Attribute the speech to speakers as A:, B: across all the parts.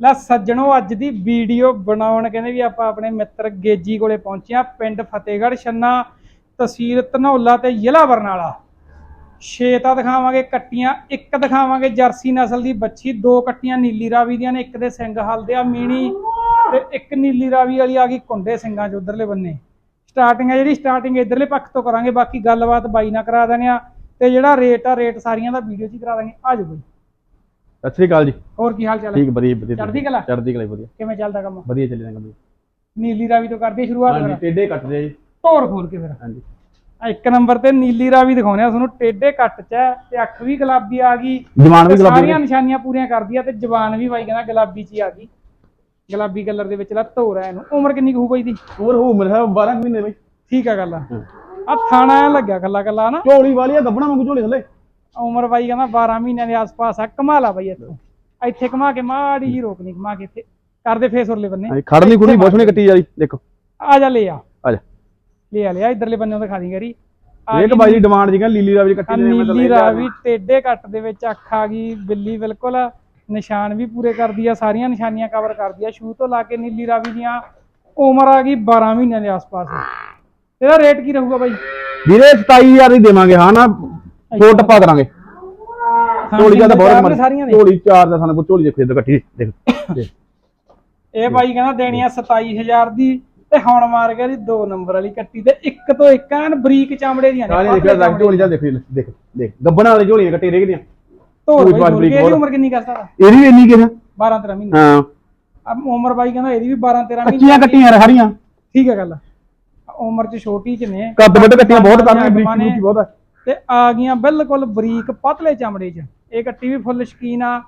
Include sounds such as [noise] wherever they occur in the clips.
A: ਲੈ ਸੱਜਣੋ, ਅੱਜ ਦੀ ਵੀਡੀਓ ਬਣਾਉਣ ਕਹਿੰਦੇ ਵੀ ਆਪਾਂ ਆਪਣੇ ਮਿੱਤਰ ਗੇਜੀ ਕੋਲੇ ਪਹੁੰਚਿਆ ਪਿੰਡ ਫਤਿਹਗੜ੍ਹ ਛੰਨਾ, ਤਹਿਸੀਲ ਧਨੌਲਾ ਤੇ ਜ਼ਿਲ੍ਹਾ ਬਰਨਾਲਾ। ਛੇ ਤਾਂ ਦਿਖਾਵਾਂਗੇ ਕੱਟੀਆਂ, ਇੱਕ ਦਿਖਾਵਾਂਗੇ ਜਰਸੀ ਨਸਲ ਦੀ ਬੱਚੀ, ਦੋ ਕੱਟੀਆਂ ਨੀਲੀ ਰਾਵੀ ਦੀਆਂ ਨੇ, ਇੱਕ ਦੇ ਸਿੰਘ ਹਲਦੇ ਮੀਣੀ ਤੇ ਇੱਕ ਨੀਲੀ ਰਾਵੀ ਵਾਲੀ ਆ ਗਈ ਕੁੰਡੇ ਸਿੰਘਾਂ ਚ, ਉਧਰਲੇ ਬੰਨੇ। ਸਟਾਰਟਿੰਗ ਹੈ ਜਿਹੜੀ, ਸਟਾਰਟਿੰਗ ਇਧਰਲੇ ਪੱਖ ਤੋਂ ਕਰਾਂਗੇ, ਬਾਕੀ ਗੱਲਬਾਤ ਬਾਈ ਨਾਲ ਕਰਾ ਦਿੰਦੇ ਆ ਤੇ ਜਿਹੜਾ ਰੇਟ ਆ, ਰੇਟ ਸਾਰੀਆਂ ਦਾ ਵੀਡੀਓ 'ਚ ਹੀ ਕਰਾ ਦਾਂਗੇ ਆ ਜਾਓ ਬਾਈ।
B: ਸਤਿ ਸ੍ਰੀ ਅਕਾਲ ਜੀ।
A: ਹੋਰ ਕੀ ਹਾਲ ਚਾਲ ਹੈ?
B: ਠੀਕ ਵਧੀਆ ਵਧੀਆ
A: ਚੜ੍ਹਦੀ ਕਲਾ?
B: ਚੜ੍ਹਦੀ ਕਲਾ ਵਧੀਆ।
A: ਕਿਵੇਂ ਚੱਲਦਾ ਕੰਮ?
B: ਵਧੀਆ ਚੱਲੀ ਜਾਂਦਾ ਕੰਮ
A: ਨੀਲੀ ਰਾਵੀ ਤੋਂ ਕਰਦੇ ਸ਼ੁਰੂਆਤ
B: ਹਾਂਜੀ ਟੇਡੇ ਕੱਟਦੇ ਆ ਜੀ।
A: ਧੋਰ ਖੋਲ ਕੇ ਫਿਰ।
B: ਹਾਂਜੀ।
A: ਆਹ ਇੱਕ ਨੰਬਰ ਤੇ ਨੀਲੀ ਰਾਵੀ ਦਿਖਾਉਣੇ ਆ ਤੁਹਾਨੂੰ ਟੇਡੇ ਕੱਟ ਚ ਹੈ ਤੇ ਅੱਖ ਵੀ ਗੁਲਾਬੀ ਆ ਗਈ।
B: ਜਵਾਨ ਵੀ ਗੁਲਾਬੀ
A: ਸਾਰੀਆਂ ਨਿਸ਼ਾਨੀਆਂ ਪੂਰੀਆਂ ਕਰਦੀ ਆ ਤੇ ਜ਼ਬਾਨ ਵੀ ਬਾਈ ਕਹਿੰਦਾ ਗੁਲਾਬੀ ਚ ਹੀ ਆ ਗਈ। ਗੁਲਾਬੀ ਕਲਰ ਦੇ ਵਿੱਚ ਲਾ ਧੋਰ ਹੈ ਇਹਨੂੰ। ਉਮਰ ਕਿੰਨੀ ਕੁ ਹੋਊ ਬਾਈ ਦੀ?
B: ਹੋਰ ਹੋ ਮੇਰੇ ਸਾਹਿਬ 12 ਕੁ ਮਹੀਨੇ ਵਿੱਚ
A: ਠੀਕ ਆ ਗੱਲ ਆ। ਆ ਥਾਣਾ ਐਂ ਲੱਗਿਆ ਕੱਲਾ ਕੱਲਾ ਨਾ
B: ਝੋਲੀ ਵਾਲੀ ਆ ਗੱਬਣਾ ਵਾਂਗੂ ਝੋਲੀ ਥੱਲੇ।
A: ਉਮਰ ਬਾਈ ਕਹਿੰਦਾ 12 ਮਹੀਨਿਆਂ ਦੇ ਆਸ-ਪਾਸ ਆ ਕਮਾ ਲਾ ਬਾਈ ਇੱਥੋਂ। ਇੱਥੇ ਕਮਾ ਕੇ ਮਾੜੀ ਜੀ ਰੋਕ ਨਹੀਂ ਕਮਾ ਕੇ ਇੱਥੇ। ਕਰਦੇ ਫੇਸ ਉਰਲੇ ਬੰਨੇ।
B: ਖੜਨੀ ਖੁੜਨੀ ਬਹੁਤ ਸੋਹਣੀ ਕੱਟੀ ਜਾਰੀ ਦੇਖੋ।
A: ਆ ਜਾ ਲੈ ਆ।
B: ਆ ਜਾ।
A: ਲੈ ਆ ਲਿਆ ਇਧਰਲੇ ਬੰਨੇ ਦਿਖਾ ਦੀ ਕਰੀ
B: ਇਹ ਬਾਈ ਦੀ ਡਿਮਾਂਡ ਜੀ ਕਹਿੰਦਾ ਲੀਲੀ ਰਾਵੀ ਦੀ
A: ਆ
B: ਕੱਟੀ ਨੇ ਮੈਂ ਤਾਂ ਲੈ ਲਿਆ।
A: ਰਾਵੀ ਟੇਡੇ ਕੱਟ ਦੇ ਵਿੱਚ ਅੱਖ ਆ ਗਈ ਬਿੱਲੀ ਬਿਲਕੁਲ ਨਿਸ਼ਾਨ ਵੀ ਪੂਰੇ ਕਰਦੀ ਆ ਸਾਰੀਆਂ ਨਿਸ਼ਾਨੀਆਂ ਕਵਰ ਕਰਦੀ ਆ ਸ਼ੂ ਤੋਂ ਲਾ ਕੇ ਨੀਲੀ ਰਾਵੀ ਦੀਆਂ। ਉਮਰ ਆ ਗਈ 12 ਮਹੀਨਿਆਂ ਦੇ ਆਸ-ਪਾਸ। ਇਹਦਾ ਰੇਟ ਕੀ ਰਹੂਗਾ ਬਾਈ?
B: ਵੀਰੇ 27000 ਦੀ ਦੇਵਾਂਗੇ ਹਾਂ ਨਾ ਛੋਟ ਟੱਪਾ ਕਰਾਂਗੇ। ਝੋਲੀ ਜ਼ਿਆਦਾ
A: ਚਾਰ ਨੇ
B: ਬਹੁਤ
A: ਸਾਰੀਆਂ ਨੇ।
B: ਝੋਲੀ ਚਾਰ ਦਾ ਸਾਨੂੰ ਝੋਲੀ ਦੇਖੋ ਇੱਧਰ ਕੱਟੀ [coughs] ਦੇਖ।
A: ਇਹ ਬਾਈ ਕਹਿੰਦਾ ਦੇਣੀ ਆ 27000 ਦੀ ਤੇ ਹੁਣ ਮਾਰ ਗਿਆ ਦੀ 2 ਨੰਬਰ ਵਾਲੀ ਕੱਟੀ ਤੇ ਇੱਕ ਤੋਂ ਇੱਕ ਐਨ ਬਰੀਕ ਚਮੜੇ ਦੀਆਂ ਨੇ।
B: ਸਾਰੀਆਂ
A: ਪਤਲੇ
B: ਦੇਖੋ
A: ਚਮੜੇ
B: ਝੋਲੀ ਜਾ ਦੇਖ ਦੇਖ ਦੇਖ। ਗੱਬਣਾ ਵਾਲੀ ਝੋਲੀਆਂ ਕੱਟੀ ਰਹਿ ਗਈਆਂ
A: ਧੋਰ ਬਾਈ ਇਹਦੀ। ਉਮਰ ਕਿੰਨੀ ਕਰਦਾ
B: ਇਹਦੀ ਵੀ ਇੰਨੀ ਕਿਹਾ
A: 12 13 ਮਹੀਨੇ।
B: ਹਾਂ।
A: ਆ ਉਮਰ ਬਾਈ ਕਹਿੰਦਾ ਇਹਦੀ ਵੀ 12 13 ਮਹੀਨੇ।
B: ਕੱਟੀਆਂ ਨੇ ਸਾਰੀਆਂ।
A: ਠੀਕ ਹੈ ਗੱਲ। ਉਮਰ ਚ ਛੋਟੀ ਚ ਨੇ।
B: ਕੱਦ ਵੱਡ ਕੱਟੀਆਂ ਬਹੁਤ ਕਰਨੀਆਂ। ਬਰੀਕ ਬਹੁਤ ਆ।
A: ਤੇ ਆ ਗਈਆਂ ਬਿਲਕੁਲ ਬਰੀਕ ਪਤਲੇ ਚਮੜੇ 'ਚ। ਇਹ ਕੱਟੀ ਵੀ ਫੁੱਲ ਸ਼ਕੀਨ ਆ।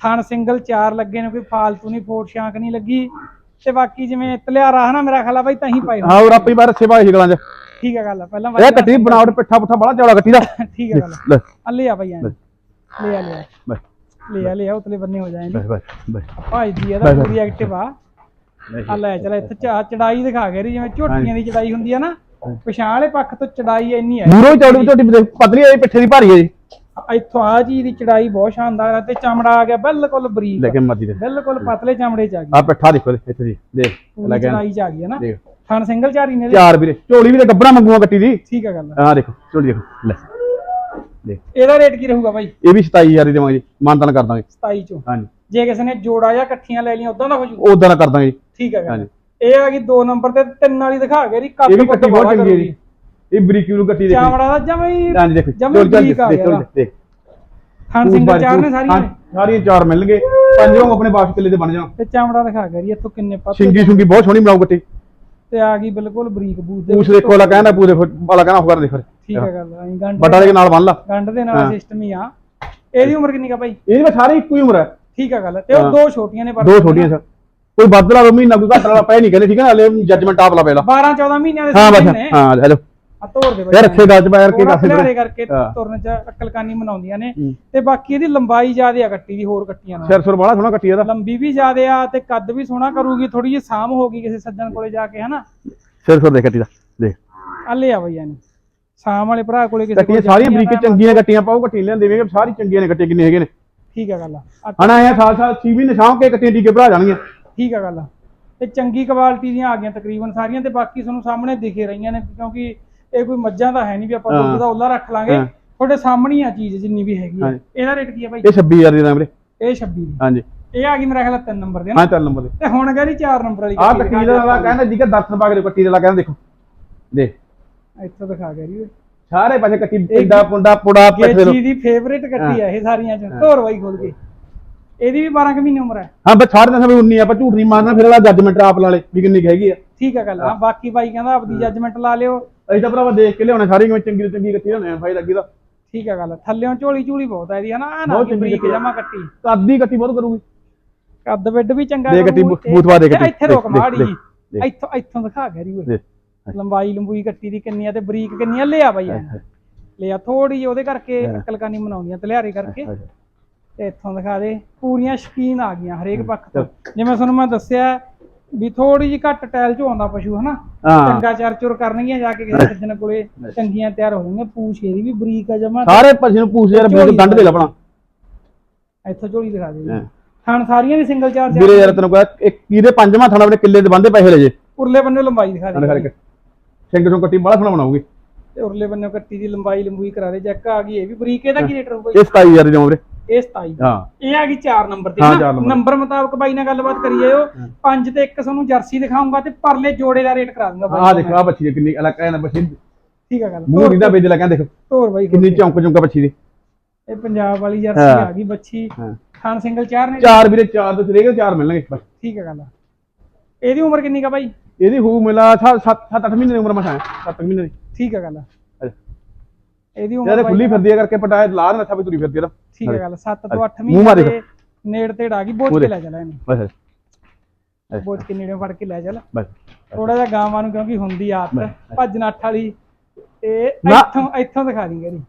A: ਥਣ ਸਿੰਗਲ ਚਾਰ ਲੱਗੇ ਨੇ ਕੋਈ ਫਾਲਤੂ ਨਹੀਂ ਫੋਟ ਸ਼ਾਂਕ ਨਹੀਂ ਲੱਗੀ। ਤੇ ਬਾਕੀ ਜਿਵੇਂ ਤਲਿਆਰਾ ਹਨਾ ਮੇਰਾ ਖਿਆਲ ਆ ਬਾਈ ਤਾਂ ਹੀ ਹੋਏ।
B: ਹਾਂ ਉਹ ਆਪੇ ਬਾਰ ਸੇਵਾ ਹੀ ਗਲਾਂ ਚ।
A: ਠੀਕ ਹੈ ਗੱਲ ਪਹਿਲਾਂ
B: ਇਹ ਕੱਟੀ ਬਣਾਵਟ ਪਿੱਠਾ ਪੁੱਠਾ ਬੜਾ ਚੌੜਾ ਕੱਟੀ ਦਾ। [laughs]
A: ਠੀਕ ਹੈ ਗੱਲ
B: ਲੈ
A: ਆ ਬਾਈ ਐਂ। ਲੈ। ਆ ਲੈ ਆ ਲੈ। ਆ ਲੈ ਆ ਉਤਲੇ ਬੰਨੇ ਹੋ ਜਾਣਗੇ
B: ਬਸ ਬਸ ਬਸ
A: ਭਾਈ ਦੀ ਇਹਦਾ। ਪੂਰੀ ਐਕਟਿਵ ਆ। ਆ ਲੈ ਚਲ ਇੱਥੇ ਚੜਾਈ ਦਿਖਾ ਕੇ ਰਹੀ ਜਿਵੇਂ ਝੋਟੀਆਂ ਦੀ ਚੜਾਈ ਹੁੰਦੀ ਆ ਨਾ। ਪਛਾਣ ਵਾਲੇ ਪੱਖ ਤੋਂ ਚੜਾਈ ਇੰਨੀ ਹੈ।
B: ਮੂਰੋਂ ਹੀ ਚੌੜੀ ਦੇਖ, ਪਤਲੀ ਹੈ ਪਿੱਠੇ ਦੀ ਭਾਰੀ ਹੈ ਜੀ
A: ਇੱਥੋਂ ਆ ਚੀਜ਼ ਦੀ ਚੜਾਈ ਬਹੁਤ ਸ਼ਾਨਦਾਰ ਆ ਤੇ ਚਮੜਾ ਆ ਗਿਆ ਬਿਲਕੁਲ ਬਰੀਕ।
B: ਲੈ ਕੇ ਮਰਜ਼ੀ ਦੇ।
A: ਬਿਲਕੁਲ ਪਤਲੇ ਚਮੜੇ ਚ ਆ ਗਈ।
B: ਆ ਪਿੱਠਾ ਦੇਖੋ ਇੱਥੇ ਜੀ ਦੇਖ ਲੱਗਿਆ
A: ਚੜਾਈ ਚ ਆ ਗਈ ਹੈ ਨਾ।
B: ਦੇਖ।
A: ਥਣ ਸਿੰਗਲ ਚਾਰੀ ਨੇ।
B: ਚਾਰ ਵੀਰੇ। ਝੋਲੀ ਵੀ ਤੇ ਗੱਬਣਾ ਮੰਗੂਆ ਕੱਟੀ ਦੀ।
A: ਠੀਕ ਆ ਗੱਲ
B: ਆ। ਦੇਖੋ ਝੋਲੀ ਦੇਖੋ ਲੈ। ਦੇਖ।
A: ਇਹਦਾ ਰੇਟ ਕੀ ਰਹੂਗਾ ਬਾਈ?
B: ਇਹ ਵੀ 27000 ਦੀ ਦੇਵਾਂਗੇ ਜੀ ਮਾਨਤਨ ਕਰ ਦਾਂਗੇ।
A: 27 ਚੋਂ।
B: ਹਾਂਜੀ।
A: ਜੇ ਕਿਸੇ ਨੇ ਜੋੜਾ ਜਾਂ ਇਕੱਠੀਆਂ ਲੈ ਲਈਆਂ ਉਦਾਂ ਦਾ ਹੋ ਜੂ?
B: ਉਦਾਂ ਦਾ ਕਰ ਦਾਂਗੇ ਜੀ।
A: ਠੀਕ ਗੱਲ
B: ਹਾਂਜੀ।
A: ਇਹ ਆ ਗਈ 2 ਨੰਬਰ ਤੇ ਤਿੰਨ ਵਾਲੀ ਦਿਖਾ ਕੇ ਰੀ ਕੱਟ
B: ਇਹ ਵੀ
A: ਕੁੱਟ
B: ਕੱਟੀ ਬਹੁਤ ਚੰਗੀ ਹੈ। ਜੀ ਇਹ ਬਰੀਕੀ ਨੂੰ ਕੱਟੀ ਦੇਖੋ।
A: ਚਾਮੜਾ ਦਾ ਜਮਾ ਹੀ
B: ਹਾਂਜੀ ਦੇਖੋ
A: ਜਮਾ
B: ਝੋਲੀ ਚੱਲ
A: ਬਰੀਕ ਆ ਗਿਆ
B: ਦੇਖ।
A: ਥਣ ਸਿੰਗਲ ਚਾਰ ਨੇ ਸਾਰੀਆਂ।
B: ਸਾਰੀਆਂ ਚਾਰ ਮਿਲਣਗੇ। ਪੰਜੋਂ ਆਪਣੇ ਬਾਕਸ ਕਿੱਲੇ ਦੇ ਬਣ ਜਾਣ
A: ਤੇ ਚਾਮੜਾ ਦਿਖਾ ਕੇ ਰੀ ਇੱਥੋਂ ਕਿੰਨੇ ਪਤਲੇ
B: ਸਿੰਗੀ ਸੁੰਗੀ ਬਹੁਤ ਸੋਹਣੀ ਬਣਾਉ ਕੱਟੀ
A: ਤੇ ਆ ਗਈ ਬਿਲਕੁਲ ਬਰੀਕ ਬੂਤ ਦੇ
B: ਪੂਛ। ਦੇਖੋ ਵਾਲਾ ਕਹਿੰਦਾ ਪੂਰੇ ਵਾਲਾ ਕਹਿੰਦਾ ਹੋਗਾ ਦੇਖ ਫਿਰ।
A: ਠੀਕ ਆ ਗੱਲ ਐਂ ਗੰਢ
B: ਬਟਾ ਦੇ ਨਾਲ ਬੰਨ ਲਾ।
A: ਗੰਢ ਦੇ ਨਾਲ
B: ਹਾਂ।
A: ਸਿਸਟਮ ਹੀ ਆ। ਇਹਦੀ ਉਮਰ ਕਿੰਨੀ ਕਾ ਬਾਈ?
B: ਇਹਦੀ ਸਾਰੀ ਇੱਕੋ ਹੀ ਉਮਰ ਹੈ
A: ਠੀਕ ਆ ਗੱਲ ਤੇ ਉਹ
B: ਹਾਂ।
A: ਦੋ ਛੋਟੀਆਂ ਨੇ ਪਰ
B: ਦੋ ਛੋਟੀਆਂ ਸਰ। ਕੋਈ ਵੱਧ ਲਾ ਲਓ ਮਹੀਨਾ ਕੋਈ ਘੱਟ ਲਾ ਪੈ ਨਹੀਂ ਕਹਿੰਦੇ ਠੀਕ ਹੈ ਹਲੇ ਜੱਜਮੈਂਟ ਆਪ ਲਾ ਪਹਿਲਾਂ।
A: 12 14 ਮਹੀਨਿਆਂ ਦੇ
B: ਹਾਂ ਬਸ ਹਾਂ ਹੈਲੋ
A: ਆ ਦੇ
B: ਯਾਰ ਇੱਥੇ ਗੱਲ ਚ ਬਾਹਰ ਕੀ ਕਾਸੇ
A: ਕਰਕੇ
B: ਹਾਂ।
A: ਤੁਰਨ ਚ ਅਕਲਕਾਨੀ ਮਨਾਉਂਦੀਆਂ ਨੇ। ਤੇ ਬਾਕੀ ਇਹਦੀ ਲੰਬਾਈ ਜ਼ਿਆਦੇ ਆ ਕੱਟੀ ਦੀ ਹੋਰ ਕੱਟੀਆਂ ਨਾਲ।
B: ਸਿਰ ਸੁਰ ਬੜਾ ਸੋਹਣਾ ਕੱਟੀ ਇਹਦਾ।
A: ਲੰਬੀ ਵੀ ਜ਼ਿਆਦੇ ਆ ਤੇ ਕੱਦ ਵੀ ਸੋਹਣਾ ਕਰੂਗੀ ਥੋੜੀ ਜਿਹੀ ਸਾਮ ਹੋਗੀ ਕਿਸੇ ਸੱਜਣ ਕੋਲੇ ਜਾ ਕੇ ਹਨਾ।
B: ਸਿਰ ਸੁਰ ਦੇਖ ਕੱਟੀ ਦਾ ਦੇਖ।
A: ਆ ਲੈ ਆ ਬਈ ਯਾਨੀ ਸਾਮ ਵਾਲੇ ਭਰਾ ਕੋਲੇ ਕਿਸੇ
B: ਕੱਟੀਆਂ ਸਾਰੀਆਂ ਬਰੀਕ ਚੰਗੀਆਂ ਕੱਟੀਆਂ ਪਾਓ ਕੱਟੀ ਲੈਂਦੇ ਵੇਗੇ ਸਾਰੀ ਚੰਗੀਆਂ ਨੇ ਕੱਟੀਆਂ ਕਿੰਨੇ ਹੈਗੇ ਨੇ।
A: ਠੀਕ ਆ ਗੱਲ ਆ।
B: ਹਣਾ ਆਇਆ ਸਾਲ ਸਾਲ ਛੀਵੀਂ ਨੇ ਸਾਂਭ ਕੇ ਕੱਟੀਆਂ ਟੀਕੇ ਭਰਾ ਜਾਣਗੀਆਂ।
A: ਠੀਕ ਆ ਗੱਲ। ਤੇ ਚੰਗੀ ਕੁਆਲਿਟੀ ਦੀਆਂ ਆ ਗਈਆਂ ਤਕਰੀਬਨ ਸਾਰੀਆਂ ਤੇ ਬਾਕੀ ਤੁਹਾਨੂੰ ਸਾਹਮਣੇ ਦਿਖੇ ਰਹੀਆਂ ਨੇ ਕਿਉਂਕਿ ਇਹ ਕੋਈ ਮੱਝਾਂ ਦਾ ਹੈ ਨਹੀਂ ਵੀ ਆਪਾਂ। ਦੁੱਧ ਦਾ ਉੱਲਾ ਰੱਖ ਲਾਂਗੇ।
B: ਹਾਂ।
A: ਤੁਹਾਡੇ ਸਾਹਮਣੇ ਹੀ ਆ ਚੀਜ਼ ਜਿੰਨੀ ਵੀ ਹੈਗੀ ਆ।
B: ਹਾਂਜੀ।
A: ਇਹਦਾ ਰੇਟ ਕੀ ਆ ਭਾਈ
B: ਇਹ 26000 ਦੀ ਵੀਰੇ।
A: ਇਹ 26 ਦੀ।
B: ਹਾਂਜੀ।
A: ਇਹ ਆ ਗਈ ਮੇਰਾ ਖਿਆਲ 3 ਨੰਬਰ ਦੇ ਨਾ।
B: ਹਾਂ ਚੱਲ ਨੰਬਰ ਦੇ।
A: ਤੇ ਹੁਣ ਗਈ 4 ਨੰਬਰ ਵਾਲੀ
B: ਆਹ
A: ਕੱਟੀ
B: ਕੱਟੀ ਦਾ ਵਾਲਾ ਕਹਿੰਦਾ ਜੀ ਕਿ ਦਰਸ਼ਨ ਪਾ ਕੇ ਕੱਟੀ ਦਾ ਲਾ ਕਹਿੰਦਾ ਦੇਖੋ। ਦੇਖ
A: ਇੱਥੋਂ ਦਿਖਾ ਗਿਆ ਜੀ।
B: ਸਾਰੇ ਪਾਸੇ ਕੱਟੀ ਪਿੰਡਾ ਪੁੰਡਾ ਪੁੜਾ ਪਿੱਛੇ ਲੋ।
A: ਗੇਜੀ ਦੀ ਫੇਵਰੇਟ ਕੱਟੀ ਆ ਇਹ ਸਾਰੀਆਂ ਚ। ਧੋਰ ਵਾਈ ਖੋਲ ਕੇ। ਇਹਦੀ ਵੀ 12 ਕੁ ਮਹੀਨੇ ਉਮਰ ਹੈ।
B: ਹਾਂ ਬਸ ਛੱਡ ਦੇ ਸਭ 19 ਆਪਾਂ ਝੂਠ ਨਹੀਂ ਮਾਰਨਾ ਫਿਰ ਵਾਲਾ ਜੱਜਮੈਂਟ ਆਪ ਲਾ ਲੇ ਵੀ ਕਿੰਨੀ ਕੁ ਹੈਗੀ ਆ।
A: ਠੀਕ ਆ ਗੱਲ ਆ ਬਾਕੀ ਬਾਈ ਕਹਿੰਦਾ ਆਪਦੀ ਜੱਜਮੈਂਟ ਲਾ ਲਿਓ।
B: ਅਸੀਂ ਤਾਂ ਭਰਾਵਾ ਦੇਖ ਕੇ ਲਿਆਉਣੇ ਸਾਰੀ ਕਿਵੇਂ ਚੰਗੀ ਤੋਂ ਚੰਗੀ ਕੱਟੀ ਲਿਆਉਣੇ ਫਾਇਦਾ ਲੱਗੀ ਦਾ
A: ਠੀਕ ਆ ਗੱਲ ਥੱਲਿਓਂ ਝੋਲੀ ਝੂਲੀ ਬਹੁਤ ਆ ਇਹਦੀ ਹਨਾ ਆ ਨਾ
B: ਬਹੁਤ
A: ਕਿ
B: ਚੰਗੀ
A: ਬਰੀਕ
B: ਕੱਟੀ।
A: ਜਮਾ ਕੱਟੀ
B: ਕੱਦੀ ਕੱਟੀ ਬਹੁਤ ਕਰੂਗੀ।
A: ਕੱਦ ਵਿੱਡ ਵੀ ਚੰਗਾ
B: ਦੇ ਕੱਟੀ
A: ਕਰੂ,
B: ਬੂ- ਬੂਥਵਾ ਦੇ
A: ਤੇ
B: ਕੱਟੀ।
A: ਇੱਥੇ ਰੁਕ ਮਾੜੀ
B: ਦੇਖ,
A: ਜੀ
B: ਦੇਖ।
A: ਇੱਥੋਂ ਇੱਥੋਂ ਦਿਖਾ ਗੈਰੀ ਓਏ
B: ਦੇਖ
A: ਲੰਬਾਈ ਲੰਬੂਈ ਕੱਟੀ ਦੀ ਕਿੰਨੀ ਆ ਤੇ ਬਰੀਕ ਕਿੰਨੀ ਆ ਲਿਆ ਬਾਈ ਐਂ। ਲਿਆ ਥੋੜੀ ਜਿਹੀ ਉਹਦੇ ਕਰਕੇ
B: ਹਾਂ।
A: ਅਕਲਕਾਨੀ ਬਣਾਉਂਦੀਆਂ ਤਲਿਆਰੇ ਕਰਕੇ। ਤੇ ਇੱਥੋਂ ਦਿਖਾ ਦੇ ਪੂਰੀਆਂ ਸ਼ਕੀਨ ਆ ਗਈਆਂ ਹਰੇਕ ਪੱਖ ਤੋਂ। ਜਿਵੇਂ ਤੁਹਾਨੂੰ ਮੈਂ ਦੱਸਿਆ ਵੀ ਥੋੜੀ ਜਿਹੀ ਘੱਟ ਟੈਲ ਚ ਆਉਂਦਾ ਪਸ਼ੂ ਹਨਾ? ਚੰਗਾ ਚਾਰ ਚੁਰ ਕਰਨਗੀਆਂ ਜਾ ਕੇ ਕਿਸੇ ਸੱਜਣ ਕੋਲੇ ਚੰਗੀਆਂ ਤਿਆਰ ਹੋ ਜਾਣਗੀਆਂ ਪੂਛ ਇਹਦੀ ਵੀ ਬਰੀਕ ਆ ਜਮਾ।
B: ਸਾਰੇ ਪਾਸੇ ਨੂੰ ਪੂਛ ਯਾਰ ਬਿਲਕੁਲ ਗੰਢ ਦੇ ਲੱਭਣਾ
A: ਇੱਥੋਂ ਝੋਲੀ ਦਿਖਾ ਦੇ। ਥਣ ਸਾਰੀਆਂ ਦੀ ਸਿੰਗਲ ਚਾਰਜ
B: ਵੀਰੇ ਯਾਰ ਤੈਨੂੰ ਕਹਾਂ ਇੱਕ ਕਿਹਦੇ ਪੰਜਵਾਂ ਥਾਣਾ ਆਪਣੇ ਕਿੱਲੇ ਦੇ ਬੰਦੇ ਪੈਸੇ ਲੈ ਜੇ।
A: ਉਰਲੇ ਬੰਨੇ ਲੰਬਾਈ ਦਿਖਾ ਦੇ।
B: ਕਰਕੇ ਨੂੰ ਕੱਟੀ ਬੜਾ ਸੋਹਣਾ ਬਣਾਉਗੀ।
A: ਤੇ ਉਰਲੇ ਬੰਨੇ ਕੱਟੀ ਦੀ ਲੰਬਾਈ ਲੰਬੂਈ ਕਰਾ ਦੇ ਚੈੱਕ ਆ ਗਈ ਇਹ ਵੀ ਬਰੀਕ ਇਹਦਾ ਕੀ ਰੇਟ ਜੀ?
B: ਇਹ 27000 ਦੀ ਵੀਰੇ।
A: ਇਹ 27
B: ਹਾਂ।
A: ਇਹ ਆ ਗਈ 4 ਨੰਬਰ ਤੇ
B: ਹਾਂ,
A: ਨਾ।
B: ਚਾਰ ਨੰਬਰ।
A: ਨੰਬਰ ਮੁਤਾਬਕ ਬਾਈ ਨਾਲ ਗੱਲਬਾਤ ਕਰੀਏ ਉਹ। ਪੰਜ ਤੇ ਇੱਕ ਤੁਹਾਨੂੰ ਜਰਸੀ ਦਿਖਾਉਂਗਾ ਤੇ ਪਰਲੇ ਜੋੜੇ ਦਾ ਰੇਟ ਕਰਾ ਦੂੰਗਾ ਬਾਈ।
B: ਆਹ ਦੇਖ ਆ ਬੱਚੀ ਦੀ ਕਿੰਨੀ ਅਲੱਗ ਕਹਿੰਦਾ ਬੱਚੀ।
A: ਠੀਕ ਆ ਗੱਲ।
B: ਮੂੰਹ ਨਹੀਂ ਦਾ ਵੇਜ ਲੈ ਕਹਿੰਦਾ। ਦੇਖ
A: ਤੋਰ ਬਾਈ
B: ਕਿੰਨੀ ਚੌਂਕ ਚੌਂਕ ਬੱਚੀ ਦੀ।
A: ਇਹ ਪੰਜਾਬ ਵਾਲੀ ਜਰਸੀ
B: ਹਾਂ।
A: ਆ ਗਈ ਬੱਚੀ।
B: ਹਾਂ।
A: ਖਾਨ ਸਿੰਗਲ ਚਾਰ ਨੇ।
B: ਚਾਰ ਵੀਰੇ ਚਾਰ ਤੋਂ ਚਲੇ ਗਏ ਚਾਰ ਮਿਲਣਗੇ ਬਸ
A: ਠੀਕ ਆ ਗੱਲ ਇਹਦੀ ਉਮਰ ਕਿੰਨੀ ਕਾ ਬਾਈ?
B: ਇਹਦੀ ਹੋਊ ਮਿਲਾ 7 7 8 ਮਹੀਨੇ ਦੀ ਉਮਰ ਮਸਾਂ 7 ਮਹੀਨੇ ਦੀ।
A: ਠੀਕ ਆ ਗੱਲ। ਇਹਦੀ ਉਮਰ
B: ਖੁੱਲੀ ਫਿਰਦੀ ਆ ਕਰਕੇ ਪਟਾਏ ਲਾ ਨਾ ਵੀ ਤੁਰੀ ਫਿਰਦੀ ਆ
A: ਠੀਕ ਆ ਗੱਲ 7 ਤੋਂ 8
B: ਮੂੰਹ ਮਾਰ
A: ਮਹੀਨੇ। ਦੇ ਨੇੜ ਤੇੜ ਆ ਗਈ ਬੋਝ ਕੇ। ਲੈ ਚੱਲ ਇਹਨੂੰ।
B: ਬਸ
A: ਬੋਝ ਕੇ ਨੇੜੇ ਫੜ ਕੇ ਲੈ ਚੱਲ।
B: ਬਸ
A: ਥੋੜਾ ਜਿਹਾ ਗਾਵਾਂ ਨੂੰ ਕਿਉਂਕਿ ਹੁੰਦੀ ਆਦਤ ਭੱਜ ਨੱਠ ਵਾਲੀ ਤੇ। ਇੱਥੋਂ ਇੱਥੋਂ ਦਿਖਾ ਦੀ ਗਰੀ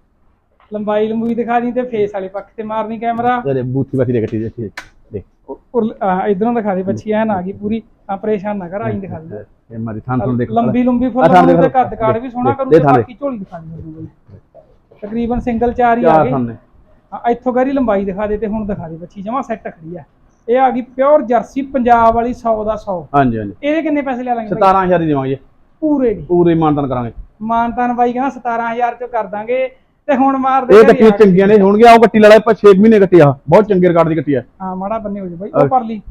A: ਲੰਬਾਈ ਲੰਬੂਈ ਦਿਖਾ ਦੀ ਤੇ ਫੇਸ ਵਾਲੇ ਪੱਖ ਤੇ ਮਾਰਨੀ ਕੈਮਰਾ
B: ਯਾਰ ਬੂਥੀ ਬਾਥੀ ਦੇ ਕੱਟੀ ਦੇ ਦੇਖ
A: ਇਧਰੋਂ ਦਿਖਾ ਦੇ ਬੱਚੀ ਐਨ ਆ ਗਈ ਪੂਰੀ। ਆ ਪਰੇਸ਼ਾਨ ਨਾ ਕਰ ਆਈ ਦਿਖਾ ਦੇ।
B: ਇਹ ਮਾਰੀ ਥਾਂ ਥਾਂ ਦੇਖ।
A: ਲੰਬੀ ਲੰਬੀ ਫੁੱਲ ਤੇ ਕੱਦ ਕਾੜ ਵੀ ਸੋਹਣਾ ਕਰੂ ਬਾਕੀ ਝੋਲੀ ਦਿਖਾ ਦੇ ਤਕਰੀਬਨ ਸਿੰਗਲ ਚਾਰ ਹੀ ਆ
B: ਚਾਰ
A: ਗਏ।
B: ਥਾਂ ਨੇ
A: ਹਾਂ, ਇੱਥੋਂ ਗਰੀ ਲੰਬਾਈ ਦਿਖਾ ਦੇ ਤੇ ਹੁਣ ਦਿਖਾ ਦੇ ਬੱਚੀ ਜਮਾ ਸੈੱਟ ਖੜੀ ਆ। ਇਹ ਆ ਗਈ ਪਿਓਰ ਜਰਸੀ ਪੰਜਾਬ ਵਾਲੀ 100 ਦਾ 100
B: ਹਾਂਜੀ ਹਾਂਜੀ।
A: ਇਹਦੇ ਕਿੰਨੇ ਪੈਸੇ ਲੈ ਲਾਂਗੇ ਬਾਈ?
B: 17000 ਦੀ ਦੇਵਾਂਗੇ।
A: ਪੂਰੇ ਦੀ
B: ਪੂਰੇ ਮਾਨਤਨ ਕਰਾਂਗੇ।
A: ਮਾਨਤਾਨ ਬਾਈ ਕਹਿੰਦਾ 17000 ਚੋਂ ਕਰ ਦਾਂਗੇ ਤੇ ਹੁਣ ਮਾਰ ਦੇ
B: ਇਹ
A: ਘਰੀ ਆ।
B: ਚੰਗੀਆਂ ਨੇ ਹੋਣਗੀਆਂ ਆਹ ਕੱਟੀ ਲਾਲਾ ਆਪਾਂ 6 ਮਹੀਨੇ ਕੱਟੀ ਆ। ਬਹੁਤ ਚੰਗੇ ਰਿਕਾਰਡ ਦੀ ਕੱਟੀ ਆ।
A: ਹਾਂ ਮਾੜਾ ਬੰਨੇ ਹੋ ਜਾ ਬਾਈ। ਉਹ ਪਰਲੀ।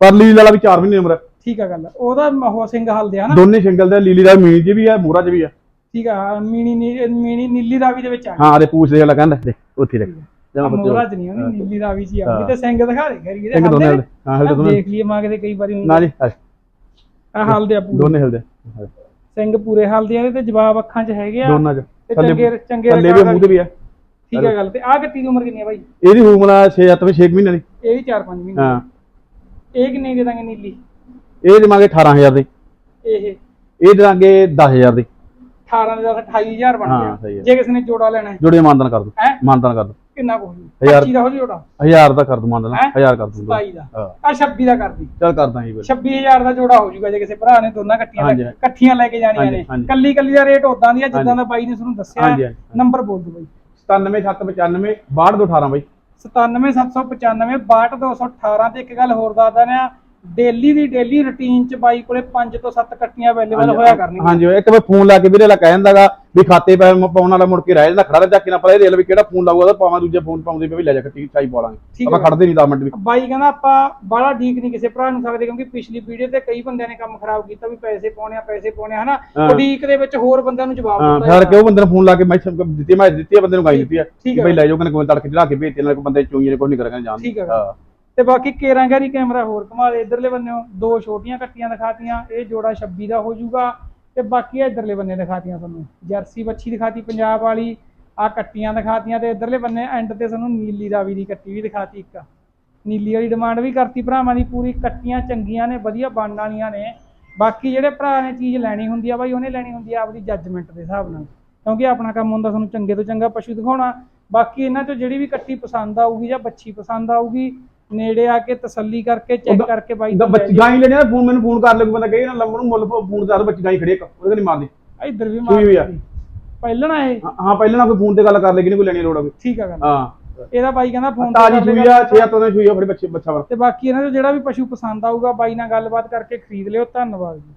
B: ਪਰਲੀ ਲਾਲਾ ਵੀ 4 ਮਹੀਨੇ ਉਮਰ ਆ।
A: ਠੀਕ ਆ ਗੱਲ। ਉਹਦਾ ਉਹ ਸਿੰਘ ਹਲਦੇ ਆ ਨਾ।
B: ਦੋਨੇ ਸਿੰਗਲ ਦੇ ਲੀਲੀ ਦਾ ਮੀਨੀ ਚ ਵੀ ਆ ਮੋਰਾ ਚ ਵੀ ਆ।
A: ਠੀਕ ਆ ਮੀਣੀ ਨੀ- ਮੀਣੀ ਨੀਲੀ ਰਾਵੀ ਦੇ ਵਿੱਚ ਆ
B: ਹਾਂ ਅਰੇ ਪੂਛ ਦੇ ਵਾਲਾ ਕਹਿੰਦਾ ਦੇਖ ਉੱਥੇ ਦੇਖ ਜਮਾ
A: ਮੋਰਾ ਚ ਨਹੀਂ ਆਉਂਦੀ ਨੀਲੀ ਰਾਵੀ ਚ ਹੀ ਆਉਂਦੀ
B: ਹਾਂ।
A: ਤੇ ਸਿੰਘ ਦਿਖਾ ਦੇ ਇਹਦੇ
B: ਸਿੰਘ ਦੋਨੇ
A: ਹਲਦੇ।
B: ਹਾਂ ਹਿਲਦੇ ਦੋਨੇ।
A: ਦੇਖ ਲਈਏ ਮਾਂ ਕਿਤੇ ਕਈ ਵਾਰੀ
B: ਨਾ ਜੀ ਹਾਂ,
A: ਆ ਹਲਦੇ ਆ ਪੂਰੇ।
B: ਦੋਨੇ ਹਿਲਦੇ। ਹਾਂ,
A: ਸਿੰਘ ਪੂਰੇ ਹਲਦੇ ਆ ਤੇ ਜਵਾਬ ਅੱਖਾਂ 'ਚ ਹੈਗੇ ਆ।
B: ਦੋਨਾਂ ਚ।
A: ਤੇ
B: ਥੱਲੇ
A: ਚੰਗੇ ਚੰਗੇ
B: ਥੱਲੇ ਵੀ
A: record
B: ਮੂੰਹ ਤੇ ਵੀ ਆ।
A: ਠੀਕ ਹੈ ਗੱਲ ਤੇ। ਆ ਗੱਟੀ ਦੀ ਉਮਰ ਕਿੰਨੀ ਹੈ ਬਾਈ?
B: ਇਹਦੀ ਹੋਮਲਾ 6 7 6 ਮਹੀਨੇ ਦੀ।
A: ਇਹ ਵੀ 4-5 ਮਹੀਨੇ
B: ਹਾਂ।
A: ਇਹ ਕਿੰਨੇ ਦੇ ਦਾਂਗੇ ਨੀਲੀ?
B: ਇਹ ਦੇਵਾਂਗੇ 18000 ਦੀ।
A: ਇਹ।
B: ਇਹ ਦੇਵਾਂਗੇ 10000 ਦੀ।
A: 18 ਦੇ 10 28000 ਬਣ
B: ਹਾਂ,
A: ਗਿਆ।
B: ਸਹੀ ਹੈ।
A: ਜੇ ਕਿਸੇ ਨੇ ਜੋੜਾ ਲੈਣਾ ਹੈ।
B: ਜੋੜੇ ਮਾਨਤਨ ਕਰ ਦੋ।
A: ਹੈ?
B: ਮਾਨਤਨ ਕਰ ਦੋ।
A: ਕਿੰਨਾ ਕੁ ਹੋ ਜੂ?
B: ਹਜ਼ਾਰ।
A: 25 ਦਾ ਹੋ ਜੂ ਜੋੜਾ?
B: 1000 ਦਾ ਕਰ ਦੋ ਮਾਨਤਨ
A: ਹੈਂ?
B: 1000 ਕਰ ਦੂੰਗਾ
A: 27 ਦਾ।
B: ਹਾਂ।
A: ਆ 26 ਦਾ ਕਰਦੀ
B: ਚੱਲ ਕਰਦਾ ਜੀ ਬਿਲ
A: 26000 ਦਾ ਜੋੜਾ ਹੋ ਜੂਗਾ ਜੇ ਕਿਸੇ ਭਰਾ ਨੇ ਦੋਨਾਂ ਇਕੱਠੀਆਂ
B: ਹਾਂਜੀ,
A: ਲੈ- ਇਕੱਠੀਆਂ ਲੈ ਕੇ ਜਾਣੀਆਂ
B: ਹਾਂਜੀ,
A: ਨੇ।
B: ਹਾਂਜੀ।
A: ਕੱਲੀ ਕੱਲੀ ਦਾ ਰੇਟ ਉਦਾਂ ਦੀ ਆ ਜਿੱਦਾਂ ਦਾ ਬਾਈ ਨੇ ਤੁਹਾਨੂੰ ਦੱਸਿਆ।
B: ਹਾਂਜੀ, ਹਾਂਜੀ।
A: ਨੰਬਰ ਬੋਲ ਦਿਓ ਬਾਈ।
B: 97795 6218 ਬਾਈ।
A: 97795 62218 ਤੇ ਇੱਕ ਗੱਲ ਹੋਰ ਦੱਸ ਦਿੰਦੇ ਆ। ਡੇਲੀ ਦੀ ਡੇਲੀ ਰੁਟੀਨ ਚ ਬਾਈ ਕੋਲੇ 5 ਤੋਂ 7 ਕੱਟੀਆਂ ਅਵੇਲੇਬਲ ਹੋਇਆ ਕਰਨਗੀਆਂ
B: ਹਾਂਜੀ ਇੱਕ ਵਾਰ ਫੋਨ ਲਾ ਕੇ ਵੀਰੇ ਲਾ ਕਹਿ ਦਿੰਦਾਗਾ ਵੀ ਖਾਤੇ ਪੈ ਪਾਉਣ ਵਾਲਾ ਮੁੜ ਕੇ ਰਹਿ ਜਾਂਦਾ ਖੜਾ ਰਹਿ ਨਾ ਪਤਾ ਇਹ ਦੇਖ ਵੀ ਕਿਹੜਾ ਫੋਨ ਲਾਊਗਾ ਉਹਦਾ ਪਾਵਾਂ ਦੂਜੇ ਫੋਨ ਪਾਉਂਦੇ ਪਏ ਵੀ ਲੈ ਜਾ ਕੱਟੀ ਚਾਈ ਪਾ ਲਾਂਗੇ
A: ਠੀਕ
B: ਆਪਾਂ
A: ਹੈ।
B: ਖੜਦੇ ਨਹੀਂ 10 ਮਿੰਟ ਵੀ
A: ਬਾਈ ਕਹਿੰਦਾ ਆਪਾਂ ਬਾਹਲਾ ਡੀਕ ਨਹੀਂ ਕਿਸੇ ਭਰਾ ਨੂੰ ਸਕਦੇ ਕਿਉਂਕਿ ਪਿਛਲੀ ਵੀਡੀਓ ਤੇ ਕਈ ਬੰਦਿਆਂ ਨੇ ਕੰਮ ਖਰਾਬ ਕੀਤਾ ਵੀ ਪੈਸੇ ਪਾਉਣੇ ਆ ਪੈਸੇ ਪਾਉਣੇ ਹਨਾ
B: ਹਾਂ।
A: ਉਡੀਕ ਦੇ ਵਿੱਚ ਹੋਰ ਬੰਦਿਆਂ ਨੂੰ ਜਵਾਬ
B: ਹਾਂ
A: ਦਿੱਤਾ
B: ਫਿਰ ਕਿ ਉਹ ਬੰਦੇ ਨੂੰ ਫੋਨ ਲਾ ਕੇ ਮੈਂ ਦਿੱਤੀ ਮੈਂ ਦਿੱਤੀ ਆ ਬੰਦੇ ਨੂੰ ਗਾਈ ਦਿੱਤੀ ਆ
A: ਠੀਕ
B: ਕਿ
A: ਹੈ।
B: ਬਈ ਲੈ ਜਾਓ ਕਹਿੰਦੇ ਕੋਈ ਤੜਕੇ ਚੜਾ ਕੇ ਭੇਜਤੇ ਨਾਲ ਕੋਈ ਬੰਦੇ ਚੋਈਏ ਨੇ ਕੋਈ ਨਹੀਂ ਕਰਾਂਗੇ ਜਾਣ
A: ਠੀਕ ਹੈ।
B: ਹਾਂ
A: ਤੇ ਬਾਕੀ ਕੇਰਾਂ ਗੈਰੀ ਕੈਮਰਾ ਹੋਰ ਕਮਾ ਦੇ ਇਧਰਲੇ ਬੰਨਿਓ ਦੋ ਛੋਟੀਆਂ ਕੱਟੀਆਂ ਦਿਖਾਤੀਆਂ, ਇਹ ਜੋੜਾ 26 ਦਾ ਹੋ ਜਾਊਗਾ ਤੇ ਬਾਕੀ ਇਧਰਲੇ ਬੰਨੇ ਦਿਖਾਤੀਆਂ ਤੁਹਾਨੂੰ, ਜਰਸੀ ਬੱਚੀ ਦਿਖਾਤੀ ਪੰਜਾਬ ਵਾਲੀ ਆ ਕੱਟੀਆਂ ਦਿਖਾਤੀਆਂ ਤੇ ਇਧਰਲੇ ਬੰਨੇ ਐਂਡ ਤੇ ਤੁਹਾਨੂੰ ਨੀਲੀ ਰਾਵੀ ਦੀ ਕੱਟੀ ਵੀ ਦਿਖਾਤੀ ਇੱਕ। ਨੀਲੀ ਵਾਲੀ ਡਿਮਾਂਡ ਵੀ ਕਰਤੀ ਭਰਾਵਾਂ ਦੀ ਪੂਰੀ, ਕੱਟੀਆਂ ਚੰਗੀਆਂ ਨੇ, ਵਧੀਆ ਬਣਨ ਵਾਲੀਆਂ ਨੇ। ਬਾਕੀ ਜਿਹੜੇ ਭਰਾ ਨੇ ਚੀਜ਼ ਲੈਣੀ ਹੁੰਦੀ ਆ ਬਾਈ, ਉਹਨੇ ਲੈਣੀ ਹੁੰਦੀ ਆ ਆਪਦੀ ਜੱਜਮੈਂਟ ਦੇ ਹਿਸਾਬ ਨਾਲ। ਕਿਉਂਕਿ ਆਪਣਾ ਕੰਮ ਹੁੰਦਾ ਤੁਹਾਨੂੰ ਚੰਗੇ ਤੋਂ ਚੰਗਾ ਪਸ਼ੂ ਦਿਖਾਉਣਾ, ਬਾਕੀ ਇਹਨਾਂ ਚੋਂ ਜਿਹੜੀ ਵੀ ਕੱਟੀ ਪਸੰਦ ਆਊਗੀ ਜਾਂ ਬੱਚੀ ਪਸੰਦ ਆਊਗੀ ਨੇੜੇ ਆ ਕੇ ਤਸੱਲੀ ਕਰਕੇ ਚੈੱਕ ਕਰਕੇ ਬਾਈ
B: ਉਹਦਾ ਬੱਚੀ ਗਾਈ ਲੈਣੇ ਫੋਨ ਮੈਨੂੰ ਫੋਨ ਕਰ ਲੈ ਕੋਈ ਬੰਦਾ ਕਹੇ ਨਾ ਲੰਬਰ ਨੂੰ ਮੁੱਲ ਫੋਨ ਕਰ ਬੱਚੀ ਗਾਈ ਖੜੀ ਇੱਕ ਉਹਦੇ ਨਹੀਂ ਮਾਰਦੀ
A: ਇੱਧਰ ਵੀ। ਮਾਰ ਪਹਿਲਣਾ ਇਹ
B: ਹਾਂ- ਹਾਂ ਪਹਿਲਾਂ ਨਾ ਕੋਈ ਫੋਨ ਤੇ ਗੱਲ ਕਰ ਲੈ ਕਿ ਨਹੀਂ ਕੋਈ ਲੈਣੀ ਲੋੜ ਹੋਵੇ
A: ਠੀਕ ਆ ਗੱਲ।
B: ਹਾਂ।
A: ਇਹਦਾ ਬਾਈ ਕਹਿੰਦਾ ਫੋਨ
B: ਤਾਜੀ ਸੂਈ ਆ 6 ਹੱਥਾਂ ਦੀ ਸੂਈ ਆ ਫੜੇ ਬੱਚੇ ਬੱਚਾ ਵਾ
A: ਤੇ ਬਾਕੀ ਇਹਨਾਂ ਚੋਂ ਜਿਹੜਾ ਵੀ ਪਸ਼ੂ ਪਸੰਦ ਆਊਗਾ ਬਾਈ ਨਾਲ ਗੱਲਬਾਤ ਕਰਕੇ ਖਰੀਦ ਲਿਓ ਧੰਨਵਾਦ ਜੀ।